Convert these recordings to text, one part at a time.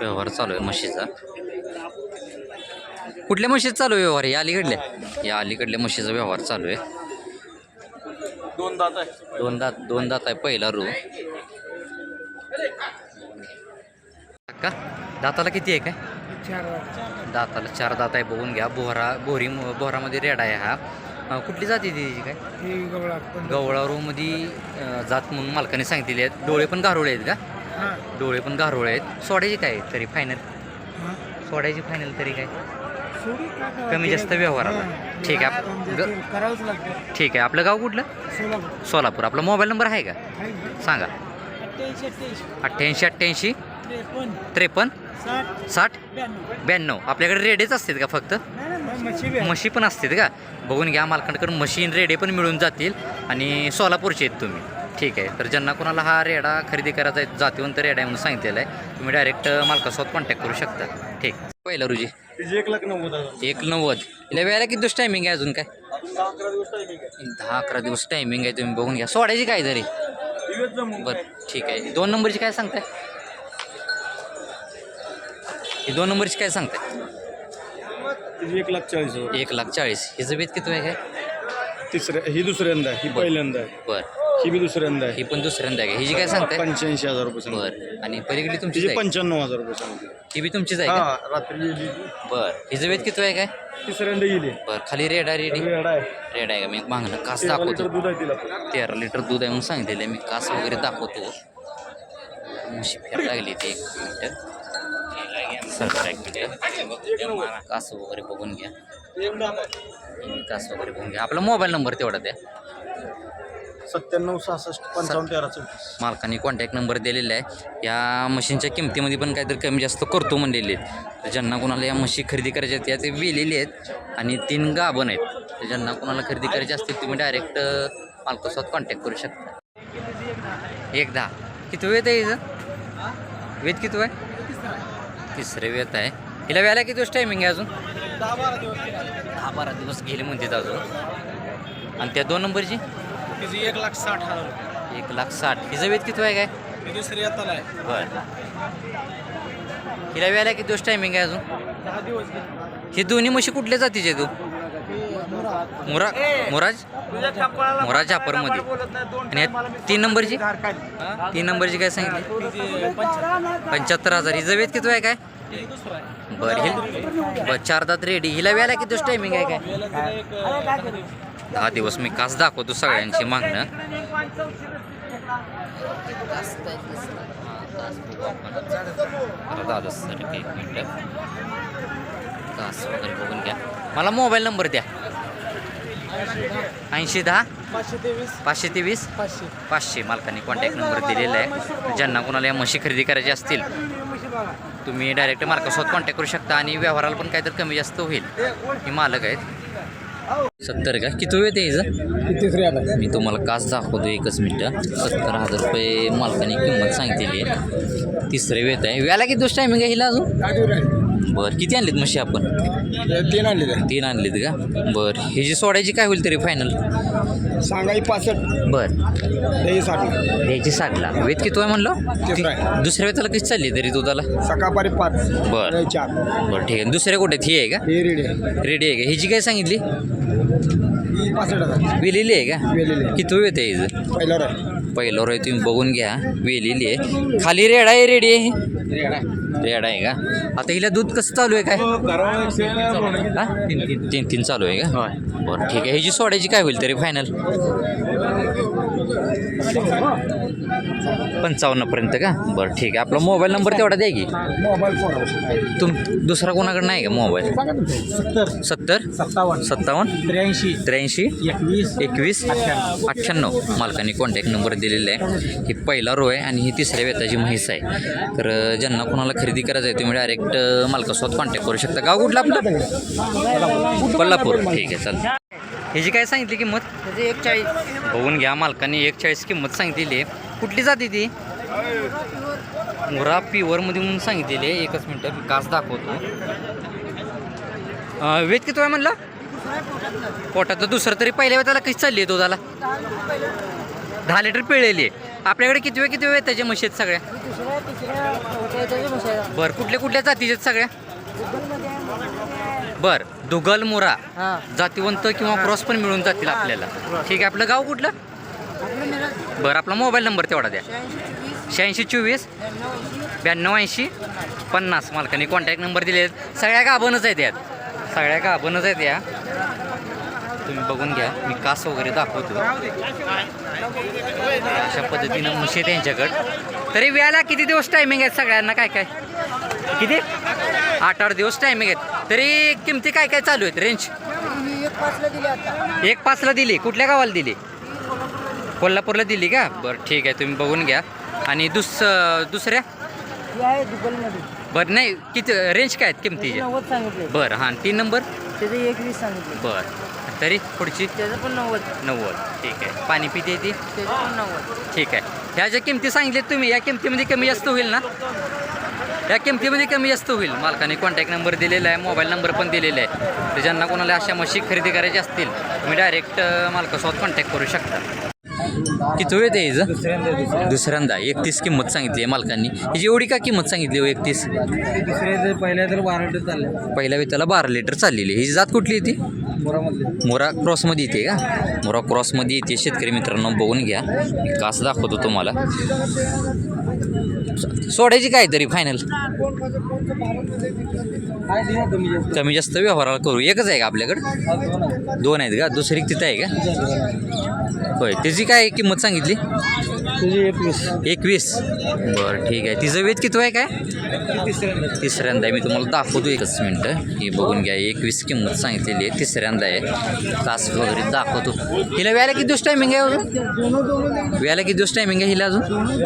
व्यवहार चालू आहे म्हशीचा. कुठल्या म्हशीचा चालू आहे व्यवहार? या अलीकडल्या या अलीकडल्या म्हशीचा व्यवहार चालू आहे. दोन दात आहे. दोन दात दोन दात आहे पहिला रू. का? दाताला किती आहे काय? दाताला चार दात आहे बघून घ्या. बोहरा बोहरी बोहरामध्ये रेडा आहे हा. कुठली जाती त्याची काय? गवळा मध्ये अं, जात म्हणून मालकाने सांगितलेली आहेत. डोळे पण गारोळे आहेत का? डोळे पण गारोळे आहेत. सोडायची काय तरी फायनल सोडायची फायनल तरी काय? कमी जास्त व्यवहाराला ठीक आहे. ठीक आहे. आपलं गाव कुठलं? सोलापूर. सोलापूर. आपला मोबाईल नंबर आहे का? सांगा. अठ्ठ्याऐंशी अठ्ठ्याऐंशी. त्रेपन्न. साठ. ब्याण्णव. आपल्याकडे रेडेच असतात का फक्त. म्हशी पण असतात का? बघून घ्या मालकांकडे मशीन रेडे पण मिळून जातील आणि सोलापूरचे आहेत तुम्ही. ठीक आहे. तर ज्यांना कोणाला हा रेडा खरेदी करायचा आहे जातीवंत रेडा आहे म्हणून सांगितलेलं आहे तुम्ही डायरेक्ट मालकासोबत कॉन्टॅक्ट करू शकता. ठीक. पहिला रुजी. एक लाख नव्वद एक नव्वद. इला वेळेला किती दिवस टायमिंग आहे अजून काय? दहा अकरा दिवस टायमिंग आहे. तुम्ही बघून घ्या. सोडायची काय तरी? जमून बरं ठीक आहे. दोन नंबरची काय सांगताय? ही दोन नंबरची काय सांगताय? एक लाख चाळीस एक लाख चाळीस. हिचं बेत किती आहे काय? तिसऱ्या ही दुसऱ्यांदा ही पहिल्यांदा आहे. बरं. ही बी दुसऱ्यांदा आहे. ही पण दुसऱ्यांदा आहे. का? हिची काय सांगताय? पंच्याऐंशी हजार रुपये सांगते. बरं. आणि तिची आहे? पंच्याण्णव हजार रुपये सांगते. ही बी तुमचीच आहे का? हा रात्री बरं. हिचं वेत किती आहे काय? तिसऱ्यांदा गेली बरं खाली रेडा रेडी रेड आहे. रेड आहे का? मी मागणं कास तेरा दाखवतो. लिटर दूध आहे तिला. तेरा लिटर दूध आहे म्हणून सांगितलेलं मी कास वगैरे दाखवतो. म्हशी फेर लागली ती एक मिनटं. सर एक मिनटं. कास वगैरे बघून घ्या. कास वगैरे बघून घ्या. आपला मोबाईल नंबर तेवढा द्या. सत्त्याण्णव सहासष्ट पंचावन्न तेरा चौतीस. मालकाने कॉन्टॅक्ट नंबर दिलेला आहे. या मशीनच्या किमतीमध्ये पण काहीतरी कमी जास्त करतो म्हणलेले आहेत. तर ज्यांना कोणाला या मशीन खरेदी करायच्या आहेत या ते वेलेले आहेत आणि तीन गाभण आहेत. तर ज्यांना कोणाला खरेदी करायची असतील तुम्ही डायरेक्ट मालकासोबत कॉन्टॅक्ट करू शकता. एक दहा किती वेळ आहे हिचं वेद किती आहे तिसरे वेत आहे. हिला वेळा किती दिवस टायमिंग आहे अजून? दहा बारा दिवस. दहा बारा दिवस गेले म्हणते अजून. आणि त्या दोन नंबरची? तिची एक लाख साठ हजार रुपये. एक लाख साठ. हिचं वेद किती आहे काय? ही दुसरी येताला आहे. बर. हिला वेळेला किती दिवस टायमिंग आहे अजून? दहा दिवस. हे दोन्ही म्हशी कुठल्या जातीचे तू मुरा मुराज? मोराज झापरमध्ये. आणि या तीन नंबरची? तीन नंबरची काय सांगितली? पंच्याहत्तर हजार. हिचं वेद किती आहे काय? ही दुसरं आहे. बरं हि बर चार दात रेडी. हिला वेळेला किती दिवस टायमिंग आहे काय? हा दहा दिवस. मी कास दाखवतो सगळ्यांची मागणं. दादा सर एक मिनटं. कास वगैरे बघून घ्या. मला मोबाईल नंबर द्या. ऐंशी दहा. पाचशे तेवीस. पाचशे. मालकाने कॉन्टॅक्ट नंबर दिलेला आहे. ज्यांना कोणाला या म्हशी खरेदी करायची असतील तुम्ही डायरेक्ट मालकासोबत कॉन्टॅक्ट करू शकता आणि व्यवहाराला पण काहीतरी कमी जास्त होईल. हे मालक आहेत. सत्तर का? किती वेळ द्यायचं? तिसरी आता. मी तुम्हाला कास दाखवतो एकच मिनटं. सत्तर हजार रुपये मालकाने किंमत सांगितलेली आहे. तिसरे वेत आहे. व्याला किती दिवस टायमिंग आहे हिला अजून? बरं किती आणलीत म्हशी आपण? तीन आणले तीन आणलीत का? बरं ही जी सोडायची काय होईल तरी फायनल सांगाई पासष्ट. बरं. हे साठ. द्यायची साठला वेत किती आहे म्हणलं? तिसरा आहे. दुसऱ्या वेताला किती चालली तरी दुधाला सकाळपारी पाच. बरं. चार. बरं ठीक आहे. दुसऱ्या कुठे ही आहे का? हे रेडी आहे. रेडी आहे का? हिची काय सांगितली? ही पासष्ट हजार. वेलेली आहे का? वेलेली आहे. किती वेळ आहे हिचं पहिल्यावर आहे पहिलं रे तुम्ही बघून घ्या. वेलेली आहे. खाली रेड आहे रेडी आहे. रेड आहे. का? आता हिला दूध कसं चालू आहे काय? हा? तीन तीन चालू आहे का? बरं ठीक आहे. ह्याची सोडायची काय होईल तरी फायनल पंचावन्नपर्यंत का? बरं ठीक आहे. आपला मोबाईल नंबर तेवढा द्या की. तुम दुसरा कोणाकडे नाही का मोबाईल सत्तर. सत्तर? सत्तावन्न. सत्तावन्न? त्र्याऐंशी. त्र्याऐंशी? एकवीस. एकवीस? अठ्ठ्याण्णव. मालकाने कॉन्टॅक्ट नंबर दिलेला आहे. ही पहिला रो आहे आणि ही तिसऱ्या वेताची म्हैस आहे. तर ज्यांना कोणाला खरेदी करायचं आहे तुम्ही डायरेक्ट मालकासोबत कॉन्टॅक्ट करू शकता. गाव कुठलं आपलं? कोल्हापूर. ठीक आहे चालेल. ह्याची काय सांगितली किंमत? एक चाळीस बघून घ्या मालकाने एक चाळीस किंमत सांगितलेली आहे. कुठली जाते ती? मुरा प्युअरमध्ये म्हणून सांगितलेली आहे. एकच मिनटं मी कास दाखवतो. वेद किती आहे म्हणलं? पोटात दुसरं तरी पहिल्या वेळेला कशी चालली आहे दुधाला दहा लिटर पिळलेली आहे. आपल्याकडे किती वेळ किती वेळ त्याच्या म्हशी आहेत सगळ्या? दुसऱ्या तिसऱ्या चौथ्या त्याच्या म्हशी आहेत. बरं कुठल्या कुठल्या जातीच्या आहेत सगळ्या? आहे, आहे. बरं दुगल मुरा हा. जातीवंत किंवा क्रॉस पण मिळून जातील आपल्याला. ठीक आहे आपलं गाव कुठलं? आपलं मिळत बरं आपला मोबाईल नंबर तेवढा द्या. शहाऐंशी चोवीस. शहाऐंशी चोवीस ब्याण्णव ऐंशी. ब्याण्णव ऐंशी पन्नास मालकाने कॉन्टॅक्ट नंबर दिले आहेत सगळ्या गाभणच आहेत यात. सगळ्या गाभणच आहेत या. तुम्ही बघून घ्या. मी कास वगैरे दाखवतो. अशा पद्धतीनं आहे त्यांच्याकडं तरी व्याला किती दिवस टायमिंग आहेत सगळ्यांना? काय काय? किती? आठ आठ दिवस टायमिंग आहेत. तरी किमती काय काय चालू आहेत? रेंज एक पाचला दिली. आता एक पाचला दिली कुठल्या गावाला दिली? कोल्हापूरला दिली का? बरं ठीक आहे. तुम्ही बघून घ्या. आणि दुस दुसऱ्या? बरं नाही. किती? रेंज काय आहेत किमतीचे? बरं हां. तीन नंबर? बरं. तरी पुढची? त्याचं पण नव्वद. नव्वद. ठीक आहे. पाणी पिते ती? त्याचं पण नव्वद. ठीक आहे. ह्या ज्या किमती सांगितल्यात तुम्ही या किमतीमध्ये कमी जास्त होईल ना? या किमतीमध्ये कमी जास्त होईल. मालकाने कॉन्टॅक्ट नंबर दिलेला आहे मोबाईल नंबर पण दिलेला आहे. तर ज्यांना कोणाला अशा म्हशी खरेदी करायची असतील तुम्ही डायरेक्ट मालकासोबत कॉन्टॅक्ट करू शकता. किती वेळ द्यायचं दुसऱ्यांदा एकतीस किंमत सांगितली आहे मालकांनी. हिची एवढी का किंमत सांगितली हो एकतीस? पहिल्या तर बारा लिटर चालले. पहिल्या वेताला बारा लिटर चाललेली. ही जात कुठली ती? मोरामधले. मोरा क्रॉसमध्ये येते का? मोरा क्रॉसमध्ये येते. शेतकरी मित्रांनो बघून घ्या. कास दाखवतो तुम्हाला. सोडायची काय तरी फायनल कमी जास्त व्यवहाराला करू. एकच आहे का आपल्याकडं? दोन आहेत का? दुसरी तिथं आहे का? होय. त्याची काय किंमत सांगितली? एकवीस. एकवीस. बरं ठीक आहे. तिचं वेत किती आहे काय? तिसऱ्यांदा. तिसऱ्यांदा आहे. मी तुम्हाला दाखवतो एकच मिनटं. ही बघून घ्या एकवीस किंमत सांगितलेली आहे. तिसऱ्यांदा आहे. तास वगैरे दाखवतो. हिला व्यायला किती दिवस टायमिंग आहे अजून? व्यायला किती दिवस टायमिंग आहे हिला अजून?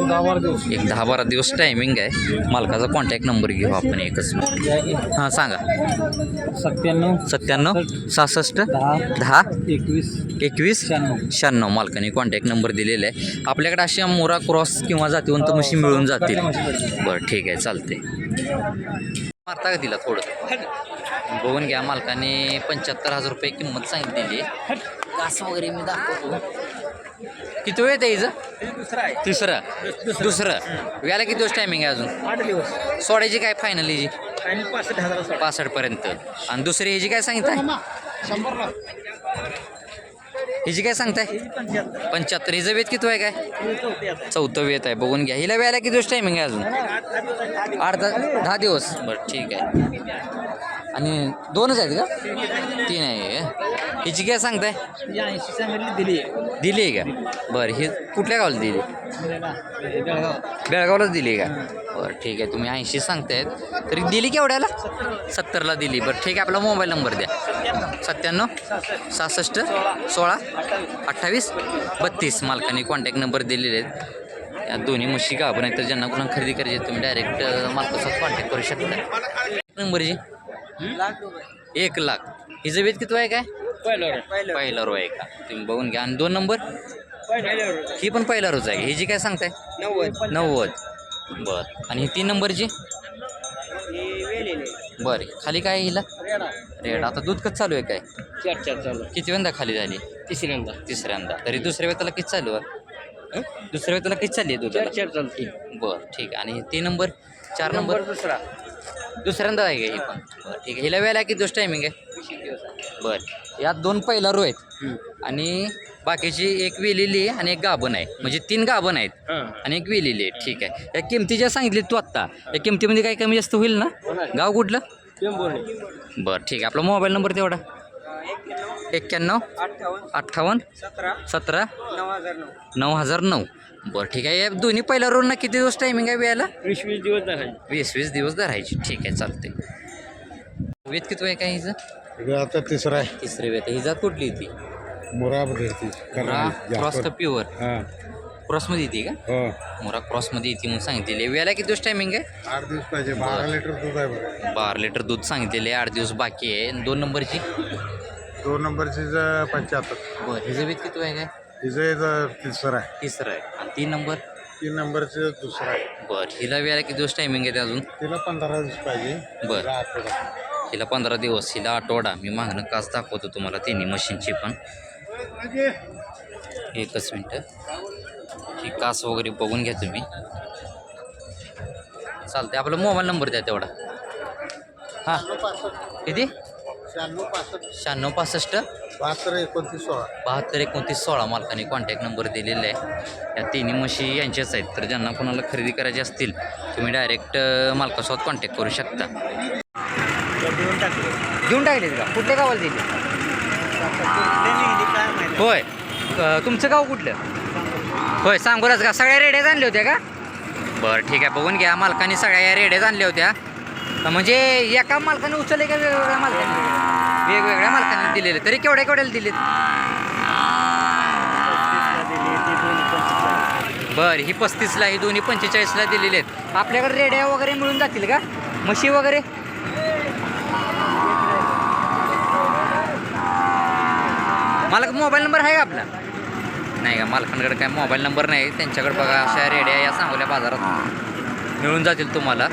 दहा बारा दिवस एक दहा बारा दिवस टायमिंग आहे. मालकाचा कॉन्टॅक्ट नंबर घेऊ आपण एकच मिनिट. हां सांगा. सत्त्याण्णव. सत्त्याण्णव सहासष्ट दहा एकवीस एकवीस शहाण्णव. शहाण्णव. मालकाने कॉन्टॅक्ट नंबर दिलेला आहे. आपल्याकडे अशा मोरा क्रॉस किंवा जातीवंत म्हशी मिळून जातील. बरं ठीक आहे चालते मारता का तिला थोडं? बघून घ्या मालकाने पंच्याहत्तर हजार रुपये किंमत सांगितलेली कास वगैरे मी दाखवतो. किती वेळ आहे हिचं? तिसरं दुसरं व्याला किती दिवस टायमिंग आहे अजून? आठ दिवस. सोडायची काय फायनल हिची आणि पासष्ट पर्यंत आणि दुसरी ह्याची काय सांगताय शंभरला. हिची काय सांगताय? पंच्याहत्तर. हिचं वेत किती आहे काय? चौथं वेत आहे. बघून घ्या. हिला वेळेला किती दिवस टायमिंग आहे अजून. आठ दहा दहा दिवस. बरं ठीक आहे. आणि दोनच आहेत का? तीन आहे. हिची काय सांगताय? दिली दिली आहे का? बरं ही कुठल्या गावाला दिली? बेळगावलाच दिली आहे का? बरं ठीक आहे. तुम्ही ऐंशी सांगतायत. तरी दिली केवढ्याला? सत्तरला दिली. बरं ठीक आहे. आपला मोबाईल नंबर द्या. सत्त्याण्णव सहासष्ट सोळा अठ्ठावीस बत्तीस. मालकाने कॉन्टॅक्ट नंबर दिलेले आहेत. या दोन्ही म्हशी गाभण आहेत तर ज्यांना कोणाला खरेदी करायची आहे, तुम्ही डायरेक्ट मालकासोबत कॉन्टॅक्ट करू शकता. लाख रुपये एक लाख. हिचं वेत किती आहे काय? पहिलं रो आहे का? तुम्ही बघून घ्या. आणि दोन नंबर? ही पण पहिला रोज आहे. हिची काय सांगताय? नव्वद. नव्वद. बर. आणि ही तीन नंबरची बर खाली काय आहे हिला? रेड. आता दूध कसं चालू आहे काय? चार चार चालू. किती वेळा खाली झाली? तिसऱ्यांदा. तिसऱ्यांदा. तरी दुसऱ्या वेताला किती चालू आहे? दुसऱ्या वेताला किती चालली आहे दुधाला? चार चालते बर ठीक आहे. आणि तीन नंबर चार नंबर दुसरा. दुसऱ्यांदा आहे का ही पण? बरं ठीक आहे. हिला वेळेला किती दिवस टायमिंग आहे? बर. यात दोन पहिला रो आहेत आणि बाकीची एक वेलेली आहे आणि एक गाभण आहे. म्हणजे तीन गाभण आहेत. आणि एक वेलेली आहे. ठीक आहे. या किमती ज्या सांगितली तू आत्ता या किमतीमध्ये काही कमी जास्त होईल ना? गाव कुठलं? बरं ठीक आहे. आपला मोबाईल नंबर तेवढा. एक्क्याण्णव अठ्ठावन्न सतरा सतरा नऊ हजार नऊ. नऊ हजार नऊ. बरं ठीक आहे. या दोन्ही पहिल्या रोडना किती दिवस टायमिंग आहे वेळेला? वीस वीस दिवस झाले वीस वीस दिवस धरायची. ठीक आहे चालते वेत किती आहे काय हिचं? आता तिसरा आहे. तिसरी वेत ही जात कुठली ती मुरामध्ये क्रॉस तर प्युअर क्रॉसमध्ये येते का? हो. मोरा क्रॉसमध्ये येते म्हणून सांगितलेली वेळेला किती दिवस टायमिंग आहे? आठ दिवस पाहिजे. बारा लिटर दूध आहे बरं. बारा लिटर दूध सांगितलेले आठ दिवस बाकी आहे. दोन नंबरची? दोन नंबरची पंच्याहत्तर. बरं. हिचं वेत किती आहे काय? तिचं तिसरा आहे. तिसरं आहे. आणि तीन नंबर? तीन नंबरचं दुसरा आहे. बरं. हिला वेळेला किती दिवस टायमिंग आहे ते अजून? तिला पंधरा दिवस पाहिजे. बरं. आठवडा. हिला पंधरा दिवस. हिला आठवडा. मी मागणं काच दाखवतो तुम्हाला तिन्ही मशीनची पण. एकच मिनटं. ही कास वगैरे बघून घ्या तुम्ही. चालते आपला मोबाईल नंबर द्या तेवढा. हां. किती? शहाण्णव पासष्ट. बहात्तर एकोणतीस सोळा बहात्तर एकोणतीस सोळा मालकाने कॉन्टॅक्ट नंबर दिलेला आहे. या तिन्ही म्हशी यांच्याच आहेत. तर ज्यांना कोणाला खरेदी करायची असतील तुम्ही डायरेक्ट मालकासोबत कॉन्टॅक्ट करू शकता. देऊन टाकले. देऊन टाकले का? कुठल्या गावाला दिले? होय. तुमचं गाव कुठलं? होय सांगोलाच का सगळ्या रेड्याच आणल्या होत्या का? बरं ठीक आहे. बघून घ्या. मालकाने सगळ्या या रेड्याच आणल्या होत्या. म्हणजे एका मालकाने उचलले का वेगवेगळ्या मालकाने? वेगवेगळ्या मालकाने दिलेले. तरी केवढ्या केवढ्याला दिलेत? बरं ही पस्तीसला ही दोन्ही पंचेचाळीसला दिलेले आहेत. आपल्याकडे रेड्या वगैरे मिळून जातील का? म्हशी वगैरे? मला मोबाईल नंबर आहे का आपला? नाही का? मालकांकडे काय मोबाईल नंबर नाही. त्यांच्याकडे बघा अशा रेड्या या सांगोल्या बाजारात मिळून जातील तुम्हाला.